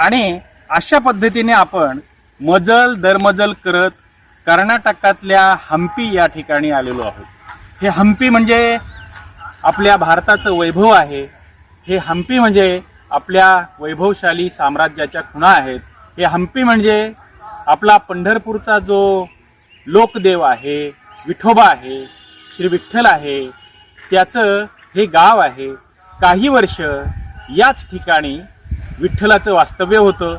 आणि अशा पद्धतीने आपण मजल दरमजल करत कर्नाटकातल्या हम्पी या ठिकाणी आलेलो आहोत. हे हम्पी म्हणजे आपल्या भारताचं वैभव आहे. हे हम्पी म्हणजे आपल्या वैभवशाली साम्राज्याच्या खुणा आहेत. हे हम्पी म्हणजे आपला पंढरपूरचा जो लोकदेव आहे विठोबा आहे श्री विठ्ठल आहे त्याचं हे गाव आहे. काही वर्ष याच ठिकाणी विठ्ठलाचं वास्तव्य होतं.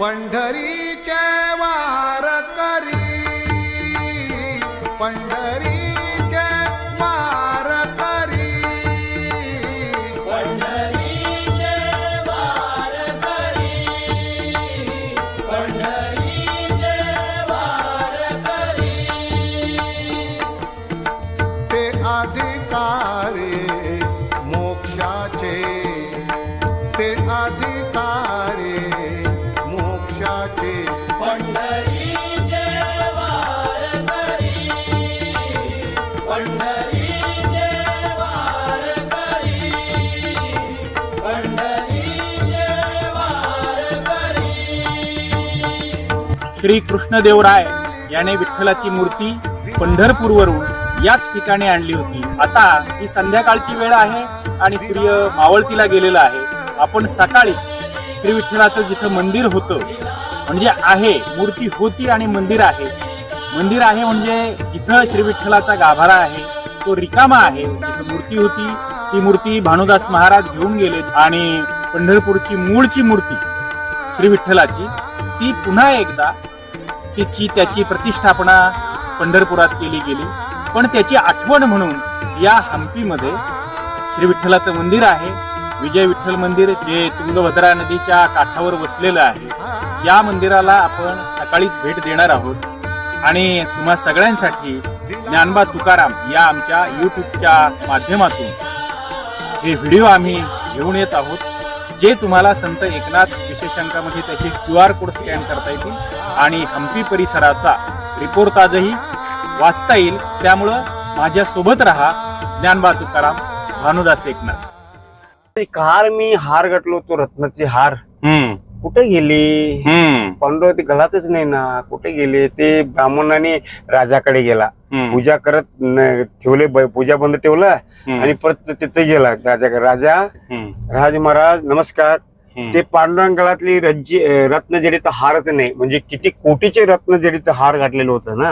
पंढरीच्या श्री कृष्णदेवराय याने विठ्ठलाची मूर्ती पंढरपूरवरून याच ठिकाणी आणली होती. आता ही संध्याकाळची वेळ आहे आणि सूर्य मावळतीला गेलेला आहे. आपण सकाळी श्री विठ्ठलाचं जिथं मंदिर होतं म्हणजे आहे मूर्ती होती आणि मंदिर आहे. मंदिर आहे म्हणजे जिथं श्री विठ्ठलाचा गाभारा आहे तो रिकामा आहे. जिथं मूर्ती होती ती मूर्ती भानुदास महाराज घेऊन गेले आणि पंढरपूरची मूळची मूर्ती श्री विठ्ठलाची ती पुन्हा एकदा तिची त्याची प्रतिष्ठापना पंढरपुरात केली गेली. पण त्याची आठवण म्हणून या हम्पीमध्ये श्री विठ्ठलाचं मंदिर आहे. विजय विठ्ठल मंदिर जे तुंगभद्रा नदीच्या काठावर वसलेलं आहे. या मंदिराला आपण सकाळीच भेट देणार आहोत. आणि तुम्हा सगळ्यांसाठी ज्ञानबा तुकाराम या आमच्या युट्यूबच्या माध्यमातून हे व्हिडिओ आम्ही घेऊन येत आहोत. जे तुम्हाला संत एकनाथ विशेषांकामध्ये त्याचे क्यू आर कोड स्कॅन करता येतील आणि हम्पी परिसराचा रिपोर्ट आजही वाचता येईल. त्यामुळं माझ्या सोबत राहा ज्ञानबा तुकाराम भानुदास एकनाथ. एक हार मी हार घातलो तो रत्नाचे हार. हम्म. कुठे गेले? हम्म. ते गलातच नाही ना. कुठे गेले? ते ब्राह्मणाने राजाकडे गेला. पूजा करत न- ठेवले ब- पूजा बंद ठेवला आणि परत तिथे गेला. राजाकडे राजा राज महाराज नमस्कार. ते पांडुरंग गळातली रज्जी रत्नजडित हारच नाही. म्हणजे किती कोटीचे रत्नजडित हार घातलेलं होतं ना.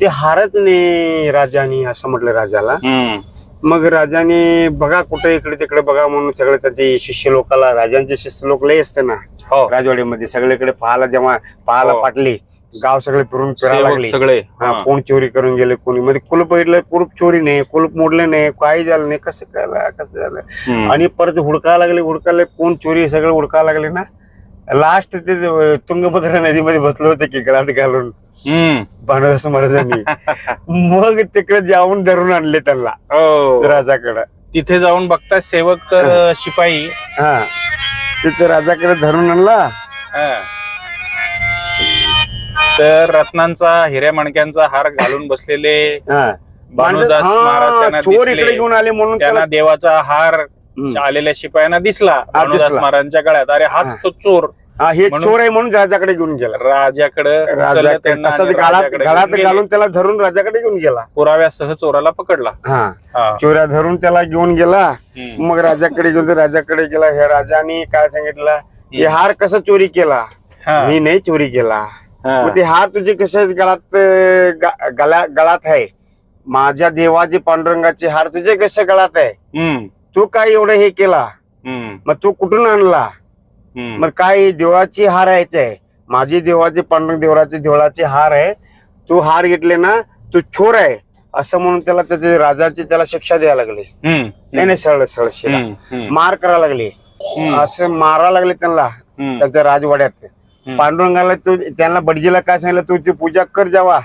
ते हारच नाही राजानी असं म्हटलं राजाला. मग राजाने बघा कुठे इकडे तिकडे बघा म्हणून सगळे त्यांचे शिष्य लोकाला राजांचे शिष्य लोक लय असते ना हो राजवाडीमध्ये सगळीकडे पाहायला जेव्हा पाहायला हो. पाटली गाव सगळे फिरून फिरायला लागले सगळे हा, कोण चोरी करून गेले कोणी म्हणजे कुलूप बघितलं कुलूप चोरी नाही कुलूप मोडले नाही काही झालं नाही कसं काय कसं झालं हम्म. आणि परत हुडकायला लागले हुडकायला कोण चोरी सगळं हुडकायला लागले ना लास्ट ते जे तुंगभद्रा नदीमध्ये बसले होते की गळात घालून. भानुदास महाराजांनी मग तिकडे जाऊन धरून आणले त्यांना हो. राजाकडे तिथे जाऊन बघता सेवक तर शिपाई हा तिथे राजाकडे धरून आणला हा. तर रत्नांचा हिऱ्या मणक्यांचा हार घालून बसलेले हा भानुदास महाराज त्यांना चोर इकडे. घेऊन आले म्हणून त्यांना देवाचा हार. आलेल्या शिपायांना दिसला भानुदास. महाराजांच्या गळ्यात अरे हाच. तो चोर हा हे म्हणून- चोर आहे म्हणून राजाकडे घेऊन गेला राजाकडे उचललं राजाकडे त्यांना तसंच आणि गाळात राजाकडे गाळात गेले. घालून त्याला धरून राजाकडे घेऊन गेला पुराव्यासह चोराला पकडला हा हा. चोऱ्या धरून त्याला घेऊन गेला हम्म. मग राजाकडे गेलो राजाकडे गेला ह्या राजाने काय सांगितलं हे हार कसं चोरी केला हा. मी नाही चोरी केला हा. मग ते हार तुझे कशा गळात अं, गा- गळा गळात आहे माझ्या देवाचे पांडुरंगाचे हार तुझे कसे गळात आहे हम्म. तू काय एवढं हे केला हम्म. मग तू कुठून आणला. मग काय देवाची हार यायचे आहे माझी देवाचे पांडुरंग देवराचे देवळाचे हार आहे तू हार घेतले ना तू चोर आहे असं म्हणून त्याला त्याचे राजाची त्याला शिक्षा द्यायला लागली. नाही नाही सरळ सरळ. मार करायला लागली. असं मारा लागले त्यांना. त्यांच्या राजवाड्यात पांडुरंगाला तू त्यांना बडजीला काय सांगितलं तू ती पूजा कर जावा.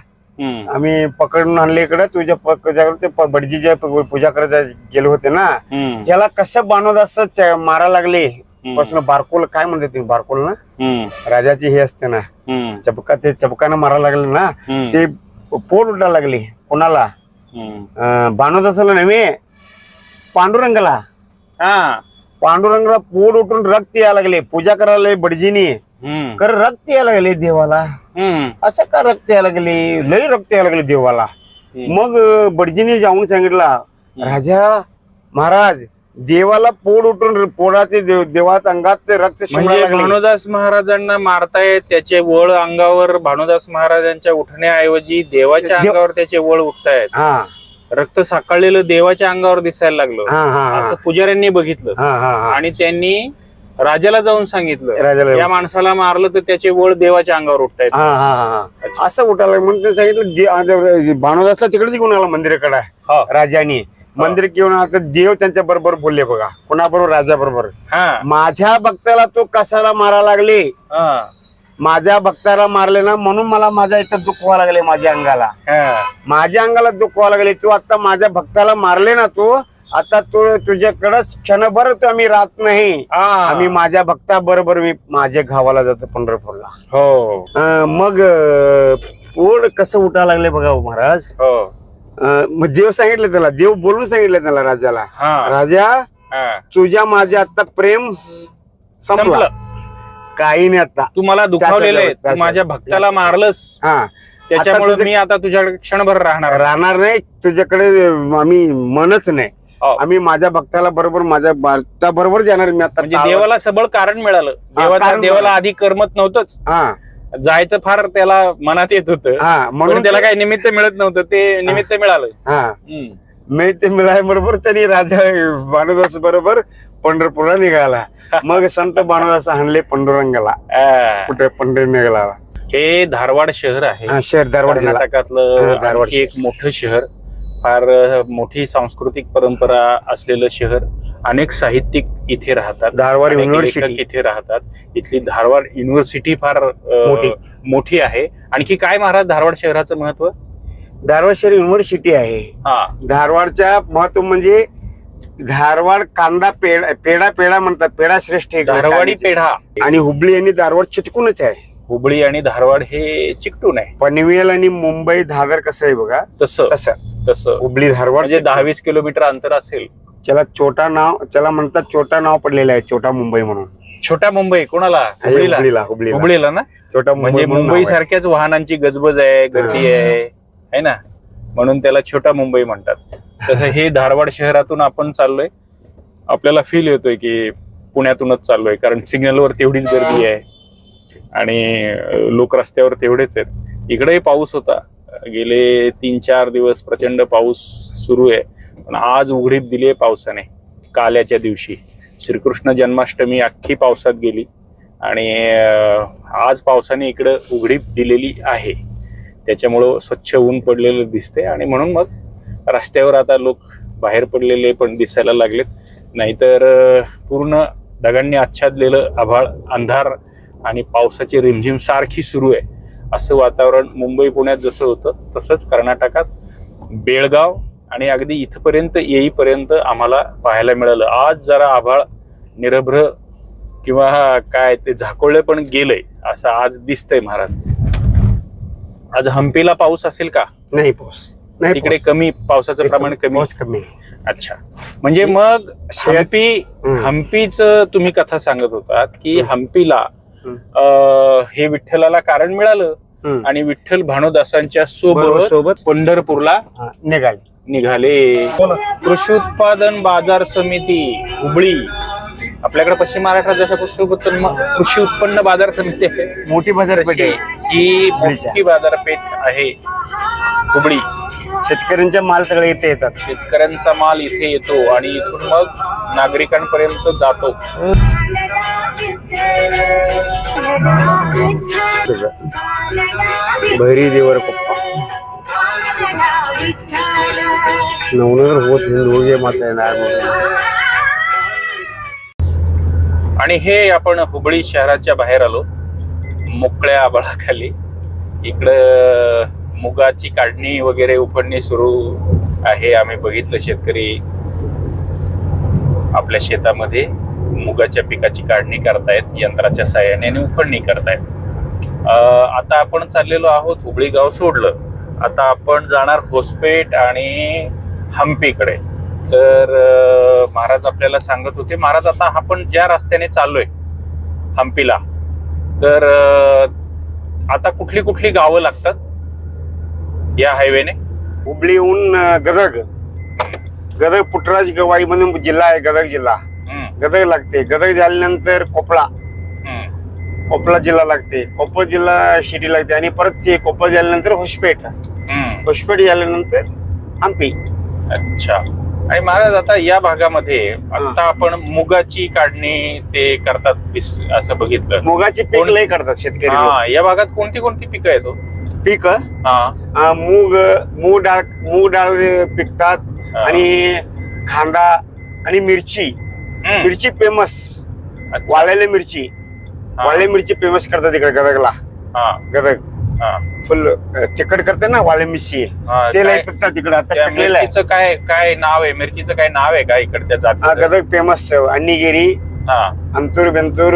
आम्ही पकडून आणले इकडे तुझ्या ते बडजीच्या पूजा करायला गेले होते ना. याला कसं बांधवत असं मारा लागले पासून बारकोल काय म्हणते तुम्ही बारकोल ना. राजाची हे असते ना. चपका ते चपकानं मारा लागले ना. ते पोट उठायला लागले कोणाला भानुदासाला नव्हे पांडुरंगाला हा पांडुरंगाला पोट उठून रक्त यायला लागले पूजा करायला बडजीनी. कर रक्त यायला लागले देवाला. असं का रक्त यायला लागले लय रक्त यायला लागले देवाला. मग बडजीने जाऊन सांगितला राजा महाराज देवाला पोट उठून देव- देवात अंगात ते रक्त शिंपडायला म्हणजे लागले. भानुदास महाराजांना मारतायत त्याचे वळ अंगावर भानुदास महाराजांच्या उठण्याऐवजी देवाच्या देव- अंगावर त्याचे वळ उठतायत. हा. रक्त साकारलेलं देवाच्या अंगावर दिसायला लागलं. हा हा हा. असं पुजाऱ्यांनी बघितलं. हा हा हा. आणि त्यांनी राजाला जाऊन सांगितलं राजाला या माणसाला मारलं तर त्याचे वळ देवाच्या अंगावर उठतायत. हा हा हा हा. असं उठायला म्हणून ते सांगितलं आज भानुदासला तिकडेच घेऊन आला मंदिराकडे हा. राजाने. मंदिर घेऊन आता देव त्यांच्या बरोबर बोलले बघा. कोणाबरोबर? राजा बरोबर हा. माझ्या भक्ताला तो कसाला मारा लागले? हा. माझ्या भक्ताला मारले ना म्हणून मला माझ्या इथं दुःख व्हायला लागले माझ्या अंगाला. हा. माझ्या अंगाला दुःख व्हायला लागले. तू आता माझ्या भक्ताला मारले ना तू आता तू तुझ्याकडं क्षणभर तो आम्ही राहत नाही. हा. आम्ही माझ्या भक्ता बरोबर मी माझ्या गावाला जातो पंढरपूरला. हो. मग पोट कसं उठायला लागले बघा हो महाराज? हो. मग देव सांगितलं त्याला देव बोलून सांगितलं त्याला राजाला. हा. राजा हा. तुझ्या माझ्या आता प्रेम संपला. काही नाही आता. तू मला दुखावलेलं आहे. माझ्या भक्ताला मारलंस. हा. त्याच्यामुळे मी आता तुझ्याकडे क्षणभर राहणार राहणार नाही. तुझ्याकडे आम्ही मनच नाही. हो. आम्ही माझ्या भक्ताला बरोबर माझ्या भक्ता बरोबर जाणार मी आता म्हणजे देवाला सबळ कारण मिळालं. देवाला. आधी करमत नव्हतंच. हा. जायचं फार त्याला मनात येत होतं. हा म्हणून त्याला काही निमित्त मिळत नव्हतं ते निमित्त मिळालं. हा. हम्म. मी ते मिळाल्या बरोबर त्यांनी राजा भानुदास बरोबर पंढरपूरला निघाला. मग संत भानुदास आणले पंडुरंगाला. आ, कुठे पंढर निघाला. हे धारवाड शहर आहे. हा, शहर धारवाड हा, कर्नाटकातलं धारवाड आणखी एक मोठं शहर. फार मोठी सांस्कृतिक परंपरा असलेलं शहर अनेक साहित्यिक इथे राहतात. धारवाड युनिव्हर्सिटी इथे राहतात. इथली धारवाड युनिव्हर्सिटी फार मोठी. मोठी आहे. आणखी काय महाराज धारवाड शहराचं महत्त्व? धारवाड शहर युनिव्हर्सिटी आहे. हा. धारवाडच्या महत्त्व म्हणजे धारवाड कांदा पेढा पेढा पेढा म्हणतात. पेढा श्रेष्ठ धारवाडी. पेढा. आणि हुबळी आणि धारवाड चिटकूनच आहे. हुबळी आणि धारवाड हे चिकटून आहे. पनवेल आणि मुंबई दादर कसं आहे बघा? तसं. तसं. तसं. हुबळी धारवाड म्हणजे दहा वीस किलोमीटर अंतर असेल. त्याला छोटा नाव त्याला म्हणतात छोटा नाव पडलेलं आहे छोटा मुंबई म्हणून. छोटा मुंबई कोणाला? हुबळीला. हुबळीला हुबळीला. हुबळीला ना? छोटा म्हणजे म्हणून मुंबई आहे. सारख्याच वाहनांची गजबज आहे गर्दी आहे है ना? म्हणून त्याला छोटा मुंबई म्हणतात. तसं हे धारवाड शहरातून आपण चाललोय. आपल्याला फील येतोय की पुण्यातूनच चाललोय कारण सिग्नलवर तेवढीच गर्दी आहे. आणि लोक रस्त्यावर तेवढेच आहेत. इकडेही पाऊस होता. गेले तीन चार दिवस प्रचंड पाऊस सुरू आहे. पण आज उघडीप दिली आहे पावसाने. काल्याच्या दिवशी. श्रीकृष्ण जन्माष्टमी अख्खी पावसात गेली. आणि आज पावसाने इकडं उघडीप दिलेली आहे. त्याच्यामुळं स्वच्छ ऊन पडलेलं दिसते आणि म्हणून मग रस्त्यावर आता लोक बाहेर पडलेले पण दिसायला लागलेत. नाहीतर पूर्ण ढगांनी आच्छादलेलं आभाळ अंधार आणि पावसाची रिमझिम सारखी सुरू आहे असं वातावरण मुंबई पुण्यात जसं होतं तसंच कर्नाटकात बेळगाव आणि अगदी इथपर्यंत येईपर्यंत आम्हाला पाहायला मिळालं आज जरा आभाळ निरभ्र किंवा काय ते झाकोळले पण गेलंय असं आज दिसतंय महाराज आज हम्पीला पाऊस असेल का नाही पाऊस नाही तिकडे. कमी पावसाचं प्रमाण कमी पाऊस कमी आहे. अच्छा म्हणजे मग हम्पी हम्म. हम्पीच तुम्ही कथा सांगत होतात की. हम्पीला हे विठ्ठलाला कारण मिळालं. आणि विठ्ठल भानुदासांच्या सोबत सोबत पंढरपूरला निघाले. निघाले. कृषी उत्पादन बाजार समिती हुबळी. आपल्याकडे पश्चिम महाराष्ट्रात जसं कृषी उत्पन्न कृषी उत्पन्न बाजार समिती आहे. मोठी बाजारपेठ आहे. ही. मोठी बाजारपेठ आहे. हुबळी. शेतकऱ्यांच्या माल सगळे इथे येतात. शेतकऱ्यांचा माल इथे येतो आणि इथून मग नागरिकांपर्यंत जातो. भैरी देवर पप्पा. नवनगर होत हिंदू माता येणार म्हणून. आणि हे आपण हुबळी शहराच्या बाहेर आलो. मोकळ्या आबाळाखाली इकडं मुगाची काढणी वगैरे उफडणी सुरू आहे. आम्ही बघितलं शेतकरी आपल्या शेतामध्ये मुगाच्या पिकाची काढणी करतायत यंत्राच्या साह्याने आणि उफडणी करतायत. आता आपण चाललेलो आहोत हुबळी गाव सोडलं. आता आपण जाणार होसपेट आणि हम्पीकडे. तर महाराज आपल्याला सांगत होते महाराज आता आपण ज्या रस्त्याने चाललोय हम्पीला तर आता कुठली कुठली गावं लागतात या हायवेने हुबळीहून गदग. गदग पुटराज गवाई म्हणून जिल्हा आहे गदग जिल्हा. गदग लागते. गदग झाल्यानंतर कोपळा. कोपला जिल्हा लागते. कोपळ जिल्हा शिटी लागते. आणि परत ते कोपळ झाल्यानंतर होसपेट होसपेट झाल्यानंतर हम्पी अच्छा. आणि महाराज आता या भागामध्ये आता आपण मुगाची काढणी ते करतात असं बघितलं मुगाची पीक लय करतात शेतकरी. हा या भागात कोणती कोणती पिकं आहेत हो? पीक हा मूग मूग डाळ मूग डाळ पिकतात. आणि कांदा आणि मिरची. मिरची फेमस. वाळलेली मिरची हा. वाळली मिरची फेमस करतात इकडे गदगला गदग फुल तिखट करते ना वाळली मिरची. ते लय काय- पिकतात तिकडे आता त्या पिकलेलं आहे. मिरचीचं काय काय नाव आहे? मिरचीचं काय नाव आहे का इकडच्या हा गदग फेमस अन्नीगिरी हा. अंतूर बेंतूर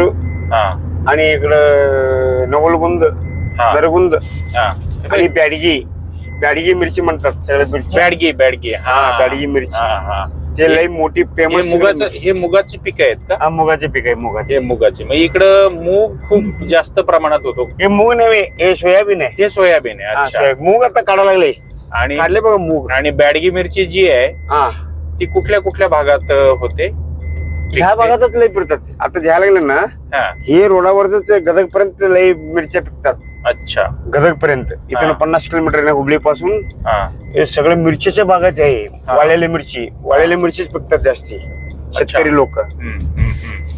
हा. आणि इकडं नवलगुंद हा. नरगुंद हा. आणि बॅडगी. बॅडगी मिरची म्हणतात सगळ्या मिरची. बॅडगी बॅडगी. हा. हा, बॅडगी मिरची. हा, हा. ते लय मोठी फेमस मुगाचं हे मुगाची पिकं आहेत का? हा मुगाचे पीक आहे मुगाचे. हे मुगाची. मग इकडं मूग खूप जास्त प्रमाणात होतो. हे मूग नव्हे हे सोयाबीन आहे. हे सोयाबीन आहे हा, अच्छा. सोया- मूग आता काढायला लागले. आणि काढले बघा मूग. आणि बॅडगी मिरची जी आहे हा. ती कुठल्या कुठल्या भागात अ, होते? ह्या भागातच लय पिकतात आता घ्यायला लागले ना हा. रोडावरच गदग पर्यंत लय मिरच्या पिकतात. अच्छा. गदग पर्यंत इथून. पन्नास किलोमीटर आहे हुबळी पासून सगळं मिरचीच्या बागाच आहे. वाळलेली मिरची. वाळलेली मिरचीच पिकतात जास्ती. शेतकरी लोक.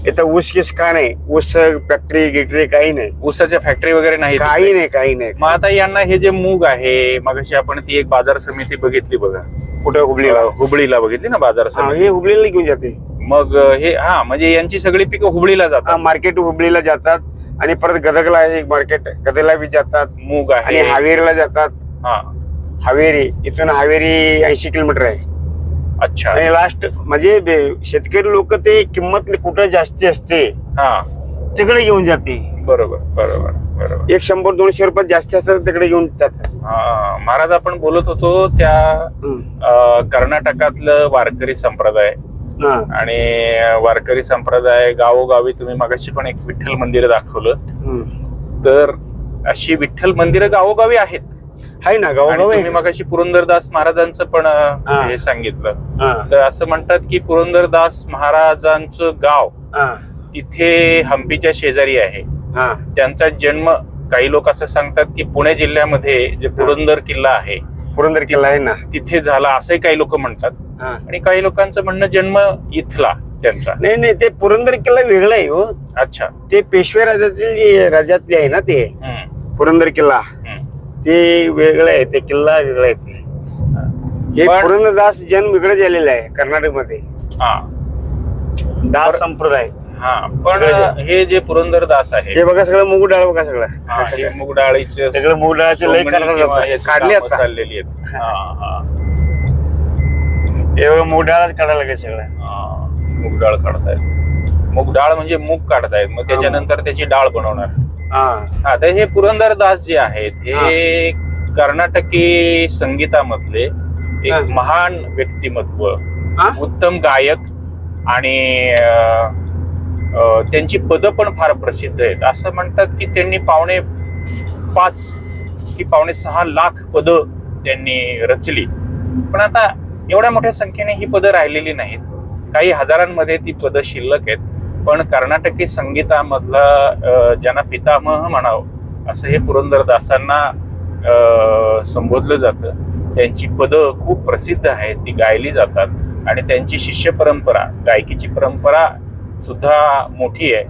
इथं ऊस किस का नाही? ऊस फॅक्टरी गिक्टरी काही नाही. ऊसाच्या फॅक्टरी वगैरे नाही काही नाही काही नाही. मग आता यांना हे जे मूग आहे मगाशी आपण ती एक बाजार समिती बघितली बघा. कुठं? हुबळीला. हुबळीला बघितली ना बाजार हा, समिती? हे हुबळीला घेऊन जाते. मग हे हा म्हणजे यांची सगळी पिकं हुबळीला जातात. मार्केट हुबळीला जातात आणि परत गदगला आहे एक मार्केट गदगला बी जातात. मूग आणि आहे हावेरीला जातात. हा. हावेरी इथून हावेरी ऐंशी किलोमीटर आहे. अच्छा. आणि लास्ट म्हणजे बे- शेतकरी लोक ते किंमत कुठं जास्ती असते हा. तिकडे घेऊन जाते. बरोबर बरोबर बरोबर. एक शंभर दोनशे रुपये जास्ती असतात तिकडे घेऊन जातात. हा, महाराज आपण बोलत होतो त्या हम्म. अ, कर्नाटकातलं वारकरी संप्रदाय. हा. आणि वारकरी संप्रदाय गावोगावी तुम्ही मगाशी पण एक विठ्ठल मंदिर दाखवलं हम्म. तर अशी विठ्ठल मंदिरं गावोगावी आहेत आहे ना आणि गावगाव आहे तुम्ही मगाशी पुरंदरदास महाराजांचं पण अ, हा. हे सांगितलं हा, तर असं म्हणतात की पुरंदरदास महाराजांचं गाव हा, तिथे हम्पीच्या शेजारी आहे हा. त्यांचा जन्म काही लोक असं सांगतात की पुणे जिल्ह्यामध्ये जे पुरंदर किल्ला आहे पुरंदर किल्ला आहे ना तिथे झाला असंही काही लोक म्हणतात. आणि काही लोकांचं म्हणणं जन्म इथला त्यांचा. नाही नाही ते पुरंदर किल्ला वेगळा आहे हो. अच्छा. ते पेशवे राजातील राज्यातले आहे ना ते पुरंदर किल्ला. ते वेगळं आहे ते किल्ला वेगळा आहे ते. हे पुरंदरदास जन्म इकडे झालेला आहे कर्नाटकमध्ये हा. दास. संप्रदाय. हा पण हे जे पुरंदरदास आहे हे बघा सगळं मूग डाळ बघा सगळं. मूग डाळीचे सगळं मूग डाळाचे लय काढले चाललेली आहेत. बघा मूग डाळच काढायला लागेल सगळं. हा. मूग डाळ काढतायत. मूग डाळ म्हणजे मूग काढतायत. मग त्याच्यानंतर त्याची डाळ बनवणार. हा. हा तर हे पुरंदरदास जे आहेत हे कर्नाटकी संगीतामधले एक. महान व्यक्तिमत्व हा? उत्तम गायक आणि अं, अं, त्यांची पदं पण फार प्रसिद्ध आहेत. असं म्हणतात की त्यांनी पावणे पाच की पावणे सहा लाख पदं त्यांनी रचली. पण आता एवढ्या मोठ्या संख्येने ही पदं राहिलेली नाहीत. काही हजारांमध्ये ती पदं शिल्लक आहेत. पण कर्नाटकी संगीतामधला ज्यांना पितामह म्हणावं असं हे पुरंदरदासांना संबोधलं जातं. त्यांची पदं खूप प्रसिद्ध आहेत. ती गायली जातात. आणि त्यांची शिष्य परंपरा गायकीची परंपरा सुद्धा मोठी आहे.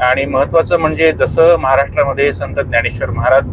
आणि महत्त्वाचं म्हणजे जसं महाराष्ट्रामध्ये संत ज्ञानेश्वर महाराज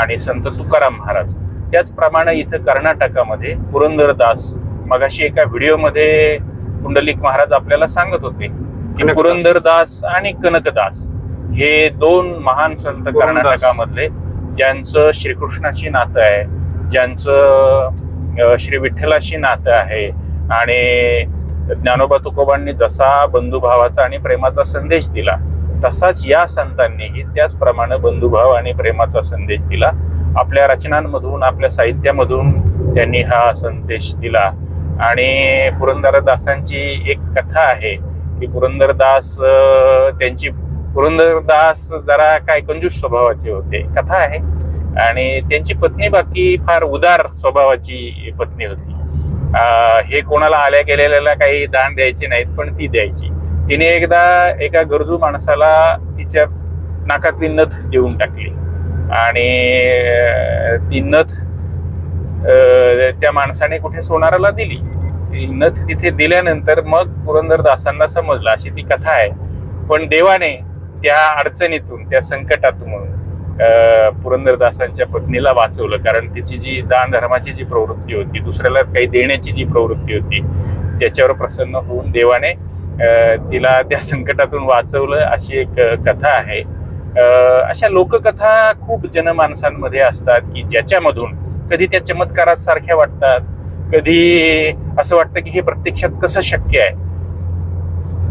आणि संत तुकाराम महाराज त्याचप्रमाणे इथं कर्नाटकामध्ये पुरंदरदास मगाशी एका व्हिडिओमध्ये पुंडलिक महाराज आपल्याला सांगत होते की. पुरंदरदास आणि कनकदास हे दोन महान संत. कर्नाटकामधले ज्यांचं श्रीकृष्णाशी नातं आहे ज्यांचं श्री विठ्ठलाशी नातं आहे आणि ज्ञानोबा तुकोबांनी जसा बंधुभावाचा आणि प्रेमाचा संदेश दिला तसाच या संतांनीही त्याचप्रमाणे बंधुभाव आणि प्रेमाचा संदेश दिला आपल्या रचनांमधून आपल्या साहित्यामधून त्यांनी हा संदेश दिला आणि पुरंदरदासांची एक कथा आहे की पुरंदरदास त्यांची पुरंदरदास जरा काय कंजूस स्वभावाचे होते. कथा आहे. आणि त्यांची पत्नी बाकी फार उदार स्वभावाची पत्नी होती. हे कोणाला आल्या गेलेल्याला काही दान द्यायचे नाहीत पण ती द्यायची. तिने एकदा एका गरजू माणसाला तिच्या नाकातली नथ देऊन टाकली. आणि ती नथ त्या माणसाने कुठे सोनाराला दिली? ती नथ तिथे दिल्यानंतर मग पुरंदरदासांना समजलं अशी ती कथा आहे. पण देवाने त्या अडचणीतून त्या संकटातून पुरंदरदासांच्या पत्नीला वाचवलं. कारण तिची जी दान धर्माची जी प्रवृत्ती होती दुसऱ्याला काही देण्याची जी प्रवृत्ती होती त्याच्यावर प्रसन्न होऊन देवाने तिला त्या संकटातून वाचवलं अशी एक कथा आहे. अशा लोककथा खूप जनमानसांमध्ये असतात की ज्याच्यामधून कधी त्या चमत्कारासारख्या वाटतात कधी असं वाटतं की हे प्रत्यक्षात कसं शक्य आहे?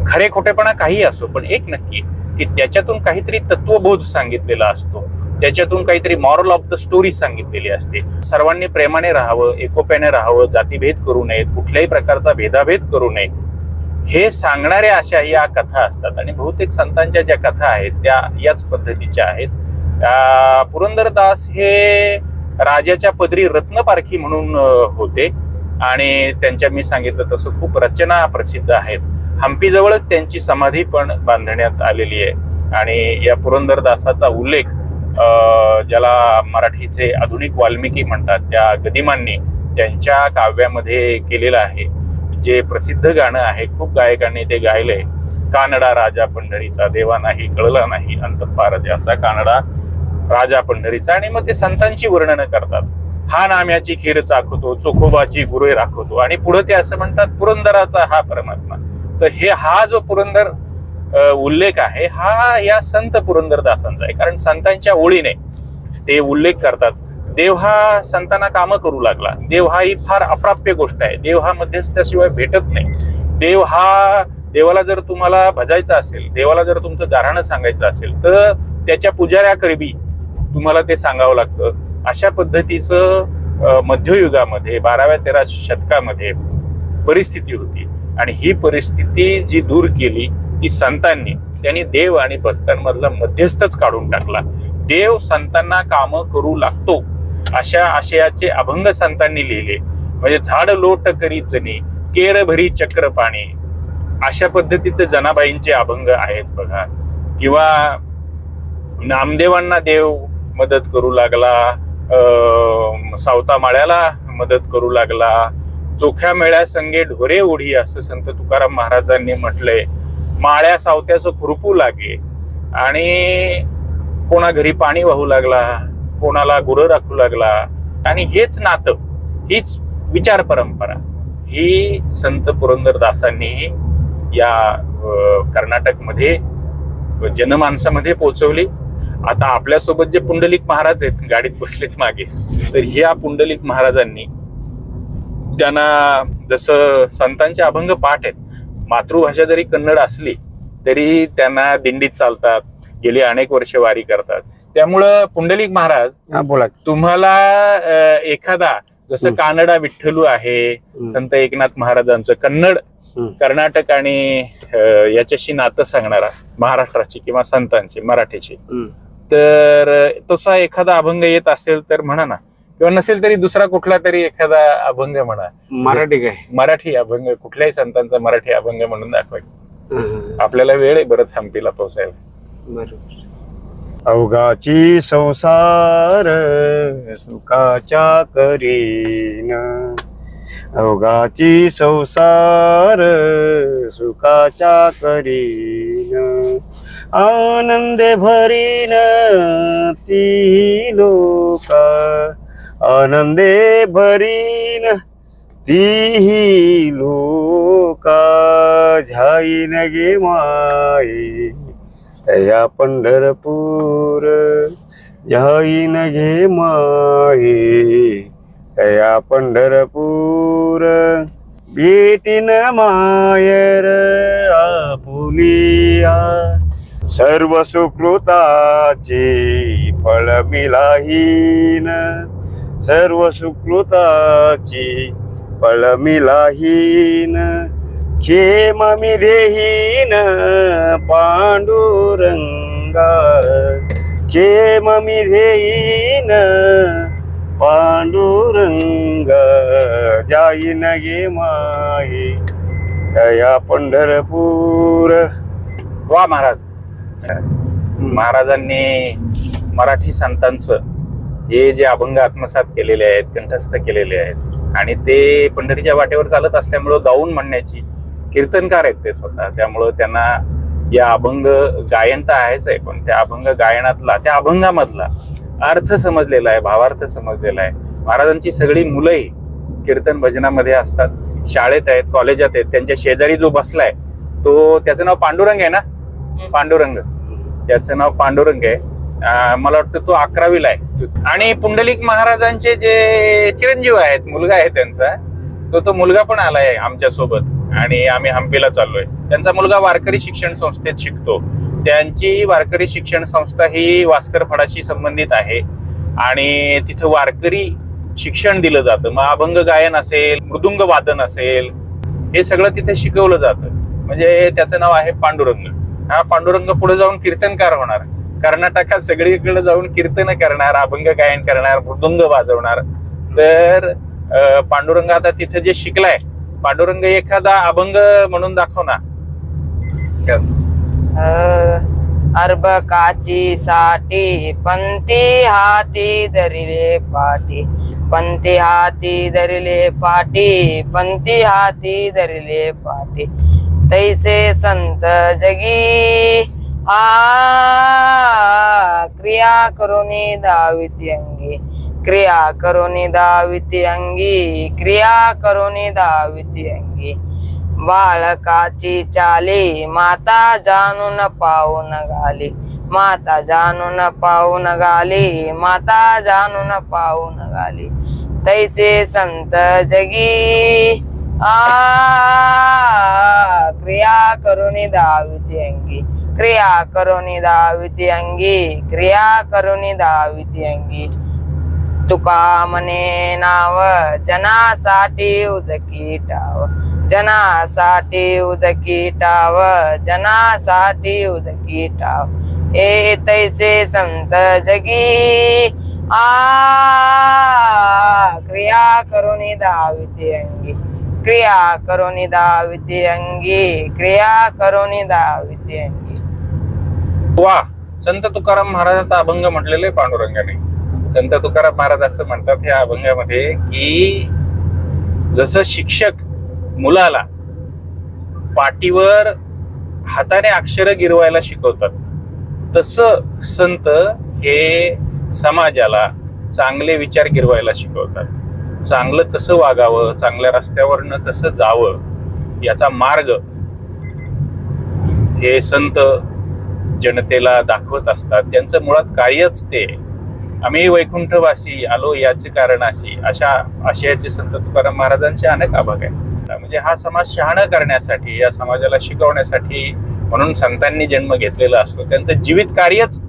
खरे खोटेपणा काही असो पण एक नक्की की त्याच्यातून काहीतरी तत्वबोध सांगितलेला असतो. त्याच्यातून काहीतरी मॉरल ऑफ द स्टोरी सांगितलेली असते. सर्वांनी प्रेमाने राहावं एकोप्याने राहावं जातीभेद करू नयेत कुठल्याही प्रकारचा भेदाभेद करू नये. हे सांगणाऱ्या अशा या कथा असतात. आणि बहुतेक संतांच्या ज्या कथा आहेत त्या याच पद्धतीच्या आहेत. पुरंदरदास हे राजाच्या पदरी रत्नपारखी म्हणून होते. आणि त्यांच्या मी सांगितलं तसं खूप रचना प्रसिद्ध आहेत. हम्पीजवळच त्यांची समाधी पण बांधण्यात आलेली आहे. आणि या पुरंदरदासाचा उल्लेख ज्याला मराठीचे आधुनिक वाल्मिकी म्हणतात त्या गदिमांनी त्यांच्या काव्यामध्ये केलेलं आहे. जे प्रसिद्ध गाणं आहे खूप गायकांनी ते गायलंय. कानडा राजा पंढरीचा देवा नाही कळला नाही अंतपार असा कानडा. राजा पंढरीचा आणि मग ते संतांची वर्णनं करतात. हा नाम्याची खीर चाखतो चोखोबाची गुरे राखवतो आणि पुढे ते असं म्हणतात पुरंदराचा हा परमात्मा. तर हे हा जो पुरंदर उल्लेख आहे हा या संत पुरंदरदासांचा आहे. कारण संतांच्या ओळीने ते उल्लेख करतात. देव हा संतांना कामं करू लागला. देव हा ही फार अप्राप्य गोष्ट आहे. देव हा मध्यस्थाशिवाय भेटत नाही. देव हा देवाला जर तुम्हाला भजायचा असेल देवाला जर तुमचं गाराणं सांगायचं असेल तर त्याच्या पुजाऱ्याकरबी तुम्हाला ते सांगावं लागतं. अशा पद्धतीचं मध्ययुगामध्ये बाराव्या तेरा शतकामध्ये परिस्थिती होती. आणि ही परिस्थिती जी दूर केली ती संतांनी त्यांनी देव आणि भक्तांमधला मध्यस्थच काढून टाकला. देव संतांना कामं करू लागतो अशा आशयाचे अभंग संतांनी लिहिले. म्हणजे झाड लोट करी जनी केर भरी चक्र पाणी. अशा पद्धतीचे जनाबाईंचे अभंग आहेत बघा. किंवा नामदेवांना देव मदत करू लागला. सावता माळ्याला मदत करू लागला. चोख्या मेळ्या संगे ढोरे ओढी असं संत तुकाराम महाराजांनी म्हटलंय माळ्या सावत्याचं खुरपू लागे. आणि कोणा घरी पाणी वाहू लागला कोणाला गुरं राखू लागला. आणि हेच नातं हीच विचार परंपरा ही संत पुरंदरदासांनी या कर्नाटकमध्ये जनमानसामध्ये पोचवली आता आपल्यासोबत जे पुंडलिक महाराज आहेत गाडीत बसलेत मागे तर ह्या पुंडलिक महाराजांनी त्यांना जसं संतांचे अभंग पाठ आहेत मातृभाषा जरी कन्नड असली तरी त्यांना दिंडीत चालतात गेली अनेक वर्ष वारी करतात त्यामुळं पुंडलिक महाराज बोला तुम्हाला एखादा जसं. कानडा विठ्ठलू आहे. संत एकनाथ महाराजांचं कन्नड. कर्नाटक आणि याच्याशी नातं सांगणारा महाराष्ट्राची किंवा संतांची मराठीची. तर तसा एखादा अभंग येत असेल तर म्हणा ना. किंवा नसेल तरी दुसरा कुठला तरी एखादा अभंग म्हणा. मराठी काय? मराठी अभंग कुठल्याही संतांचा मराठी अभंग म्हणून दाखवायचा. आपल्याला वेळ आहे बरंच हम्पीला पोहोचायला. बरोबर. अवघाची संसार सुखाच्या करीन. अवघाची संसार सुखाच्या करीन. आनंदे भरीन ती लोका आनंदे भरीन तीही लोका झाईन गे माई तया पंढरपूर झाईन घे माई तया पंढरपूर भेटीन मायर आपुलिया सर्व सुकृताची फळ मिलाहीन. सर्व सुकृताची फळ मिलाहीन. क्षेम मी देहीन पांडुरंगा. क्षेम मी देईन पांडुरंग. जाईन गे माई दया पंढरपूर. वा महाराज. महाराजांनी मराठी संतांचं हे जे अभंग आत्मसात केलेले आहेत कंठस्थ केलेले आहेत आणि ते पंढरीच्या वाटेवर चालत असल्यामुळं गाऊन म्हणण्याची कीर्तनकार आहेत ते स्वतः. त्यामुळं त्यांना या अभंग गायन तर आहेच आहे पण त्या अभंग गायनातला त्या अभंगामधला अर्थ समजलेला आहे भावार्थ समजलेला आहे. महाराजांची सगळी मुलंही कीर्तन भजनामध्ये असतात. शाळेत आहेत कॉलेजात आहेत त्यांच्या शेजारी जो बसलाय तो त्याचं नाव पांडुरंग आहे ना? पांडुरंग. त्याचं नाव पांडुरंग आहे. मला वाटतं तो अकरावीला आहे. आणि पुंडलिक महाराजांचे जे चिरंजीव आहेत मुलगा आहे त्यांचा तो तो मुलगा पण आलाय आमच्यासोबत. आणि आम्ही हम्पीला चाललोय. त्यांचा मुलगा वारकरी शिक्षण संस्थेत शिकतो. त्यांची वारकरी शिक्षण संस्था ही वास्कर फडाशी संबंधित आहे. आणि तिथं वारकरी शिक्षण दिलं जातं. मग अभंग गायन असेल मृदुंग वादन असेल हे सगळं तिथे शिकवलं जातं. म्हणजे त्याचं नाव आहे पांडुरंग. हा पांडुरंग पुढे जाऊन कीर्तनकार होणार. कर्नाटकात सगळीकडे जाऊन कीर्तन करणार अभंग गायन करणार मृदुंग वाजवणार. तर पांडुरंग आता तिथे जे शिकलाय पांडुरंग एखादा अभंग म्हणून दाखव ना. अर्भकाची साठी पंथी हाती धरिले पाठी. पंथी हाती धरिले पाठी पंथी हाती धरिले पाठी. तैसे संत जगी। आ क्रिया करुणी दाविती अंगी। क्रिया करुणी दाविती अंगी। क्रिया करुणी दाविती अंगी। बाळकाची चाली माता जाणून पाहून गाली। माता जाणून पाहून गाली। माता जाणून पाहून गाली। तैसे संत जगी। आ क्रिया करुनी दाविती अंगी क्रिया करुनी दाविती अंगी क्रिया करुनी दाविती अंगी तुका म्हणे नाव जनासाठी उदकी टाव जनासाठी उदकी टाव जनासाठी उदकी टाव ए तैसे संत जगी आ क्रिया करुनी दाविती अंगी क्रिया करुनी दाविती अंगी क्रिया करुनी दाविती अंगी। वा संत तुकाराम महाराजाचा अभंग म्हटलेले पांडुरंगाने. संत तुकाराम महाराज असं म्हणतात या अभंगामध्ये की जसं शिक्षक मुलाला पाठीवर हाताने अक्षर गिरवायला शिकवतात तसं संत हे समाजाला चांगले विचार गिरवायला शिकवतात. चांगलं कसं वागावं चांगल्या रस्त्यावरनं कसं जावं याचा मार्ग हे संत जनतेला दाखवत असतात. त्यांचं मुळात कार्यच ते. आम्ही वैकुंठवासी आलो याचे कारण अशी. अशा आशयाचे संत तुकाराम महाराजांचे अनेक अभाग आहेत. म्हणजे हा समाज शहाणा करण्यासाठी या समाजाला शिकवण्यासाठी म्हणून संतांनी जन्म घेतलेला असतो. त्यांचं जीवित कार्यच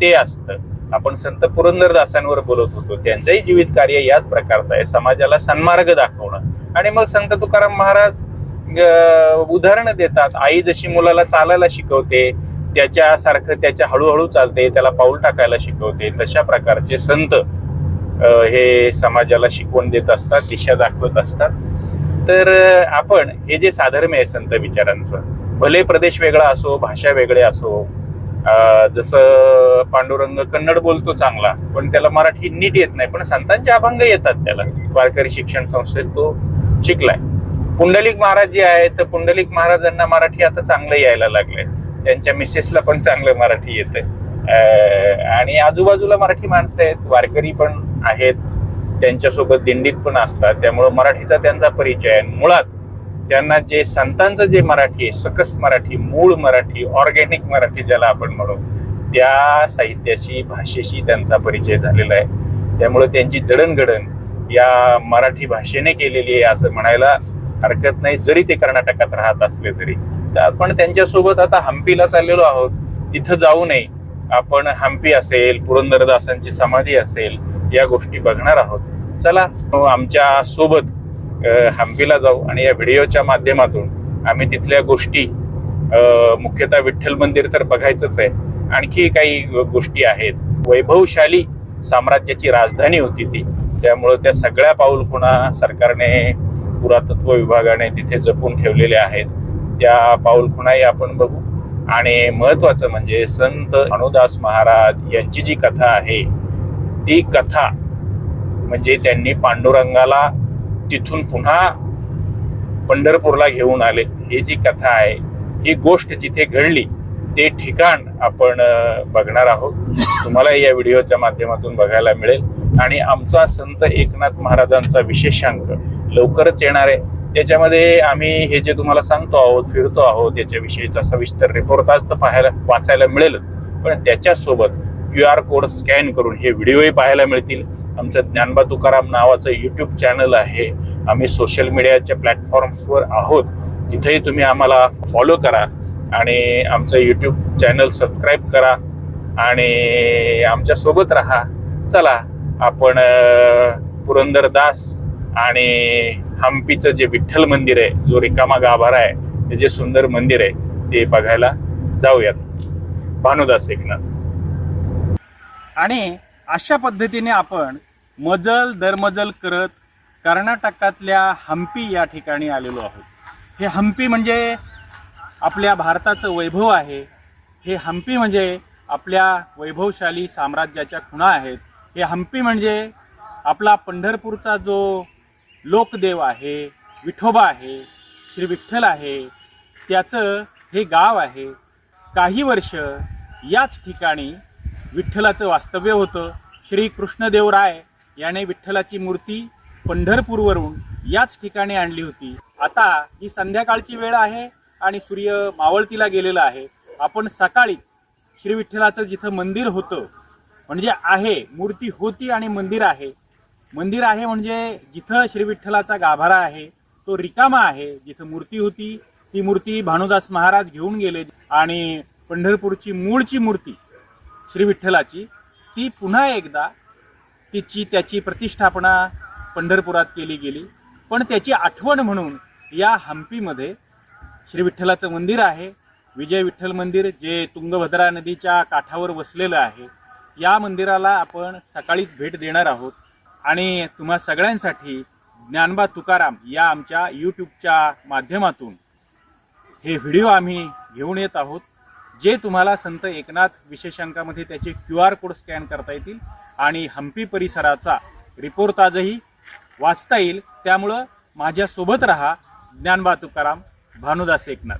ते असतं. आपण संत पुरंदरदासांवर बोलत होतो. त्यांचंही जीवित कार्य याच प्रकारचं आहे. समाजाला सन्मार्ग दाखवणं. आणि मग संत तुकाराम महाराज उदाहरणं देतात. आई जशी मुलाला चालायला शिकवते त्याच्यासारखं त्याच्या हळूहळू चालते त्याला पाऊल टाकायला शिकवते. तशा प्रकारचे संत हे समाजाला शिकवण देत असतात दिशा दाखवत असतात. तर आपण हे जे साधर्म्य आहे संत विचारांचं भले प्रदेश वेगळा असो भाषा वेगळे असो जसं पांडुरंग कन्नड बोलतो चांगला पण त्याला मराठी नीट येत नाही पण संतांचे अभंग येतात त्याला. वारकरी शिक्षण संस्थेत तो शिकलाय. पुंडलिक महाराज जे आहेत तर पुंडलिक महाराजांना मराठी आता चांगलं यायला लागलंय. त्यांच्या मिसेसला पण चांगलं मराठी येतंय. आणि आजूबाजूला मराठी माणसं आहेत वारकरी पण आहेत त्यांच्यासोबत दिंडीत पण असतात त्यामुळं मराठीचा त्यांचा परिचय आहे. मुळात त्यांना जे संतांचं जे मराठी आहे सकस मराठी मूळ मराठी ऑर्गॅनिक मराठी ज्याला आपण म्हणू त्या साहित्याशी भाषेशी त्यांचा परिचय झालेला आहे. त्यामुळे त्यांची जडणघडण या मराठी भाषेने केलेली आहे असं म्हणायला हरकत नाही जरी ते कर्नाटकात राहत असले तरी. तर आपण त्यांच्यासोबत आता हम्पीला चाललेलो आहोत. तिथं जाऊ नये. आपण हम्पी असेल पुरंदरदासांची समाधी असेल या गोष्टी बघणार आहोत. चला आमच्यासोबत हम्पीला जाऊ आणि या व्हिडिओच्या माध्यमातून आम्ही तिथल्या गोष्टी मुख्यतः विठ्ठल मंदिर तर बघायचंच आहे. आणखी काही गोष्टी आहेत. वैभवशाली साम्राज्याची राजधानी होती ती. त्यामुळं त्या सगळ्या पाऊलखुणा सरकारने पुरातत्व विभागाने तिथे जपून ठेवलेल्या आहेत. त्या पाऊलखुणाही आपण बघू. आणि महत्वाचं म्हणजे संत अनुदास महाराज यांची जी कथा आहे ती कथा म्हणजे त्यांनी पांडुरंगाला तिथून पुन्हा पंढरपूरला घेऊन आले. ही जी कथा आहे ही गोष्ट जिथे घडली ते ठिकाण आपण बघणार आहोत. तुम्हाला या व्हिडिओच्या माध्यमातून बघायला मिळेल. आणि आमचा संत एकनाथ महाराजांचा विशेषांक लवकरच येणार आहे. त्याच्यामध्ये आम्ही हे जे तुम्हाला सांगतो आहोत फिरतो आहोत याच्याविषयीचा सविस्तर रिपोर्ट आज तर पाहायला वाचायला मिळेलच. पण त्याच्यासोबत क्यू आर कोड स्कॅन करून हे व्हिडिओही पाहायला मिळतील. आमचं ज्ञानबा तुकाराम नावाचं यूट्यूब चॅनल आहे. आम्ही सोशल मीडियाच्या प्लॅटफॉर्म्सवर आहोत. तिथेही तुम्ही आम्हाला फॉलो करा आणि आमचं यूट्यूब चॅनल सबस्क्राईब करा आणि आमच्यासोबत राहा. चला आपण पुरंदरदास आणि हम्पीचं जे विठ्ठल मंदिर आहे जो रिकामा गाभारा आहे ते जे सुंदर मंदिर आहे ते बघायला जाऊयात. भानुदास एकनाथ. आणि अशा पद्धतीने आपण मजल दरमजल करत कर्नाटकातल्या हम्पी या ठिकाणी आलेलो आहोत. हे हम्पी म्हणजे आपल्या भारताचं वैभव आहे. हे हम्पी म्हणजे आपल्या वैभवशाली साम्राज्याच्या खुणा आहेत. हे हम्पी म्हणजे आपला पंढरपूरचा जो लोकदेव आहे विठोबा आहे श्री विठ्ठल आहे त्याचं हे गाव आहे. काही वर्ष याच ठिकाणी विठ्ठलाचं वास्तव्य होतं. श्री कृष्णदेवराय याने विठ्ठलाची मूर्ती पंढरपूरवरून याच ठिकाणी आणली होती. आता ही संध्याकाळची वेळ आहे आणि सूर्य मावळतीला गेलेला आहे. आपण सकाळी श्री विठ्ठलाचं जिथं मंदिर होतं म्हणजे आहे मूर्ती होती आणि मंदिर आहे. मंदिर आहे म्हणजे जिथं श्री विठ्ठलाचा गाभारा आहे तो रिकामा आहे जिथं मूर्ती होती ती मूर्ती भानुदास महाराज घेऊन गेले आणि पंढरपूरची मूळची मूर्ती श्री विठ्ठलाची ती पुन्हा एकदा तिची त्याची प्रतिष्ठापना पंढरपुरात केली गेली. पण त्याची आठवण म्हणून या हम्पीमध्ये श्री विठ्ठलाचं मंदिर आहे. विजय विठ्ठल मंदिर जे तुंगभद्रा नदीच्या काठावर वसलेलं आहे. या मंदिराला आपण सकाळीच भेट देणार आहोत. आणि तुम्हा सगळ्यांसाठी ज्ञानबा तुकाराम या आमच्या यूट्यूबच्या माध्यमातून हे व्हिडिओ आम्ही घेऊन येत आहोत. जे तुम्हाला संत एकनाथ विशेषांकामध्ये त्याचे क्यू आर कोड स्कॅन करता येतील आणि हम्पी परिसराचा रिपोर्ट आजही वाचता येईल त्यामुळं माझ्यासोबत रहा ज्ञानबा तुकाराम भानुदास एकनाथ.